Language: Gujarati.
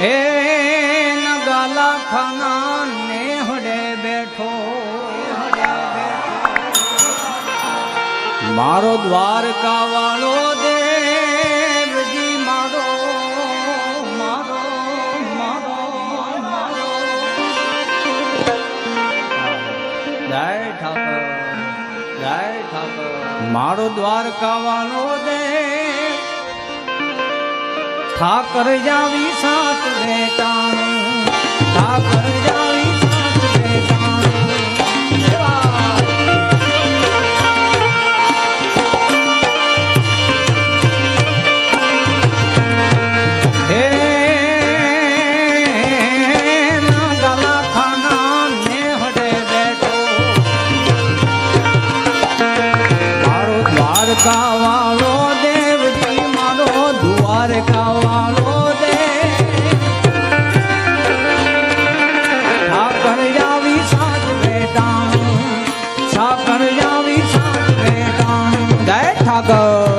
હે નગાલા ખાના ને બેઠો. મારો દ્વારકા વાળો દેવજી, મારો મારો મારો મારો. જય ઠાકર જય ઠાકર. મારો દ્વારકા વાળો દેવ ઠાકર જાવી સાત બેટાણું ઠાકર જાવી સાત એવા હે દ્વારકા વાળો દેવજી મારો દ્વારકા 来，大哥。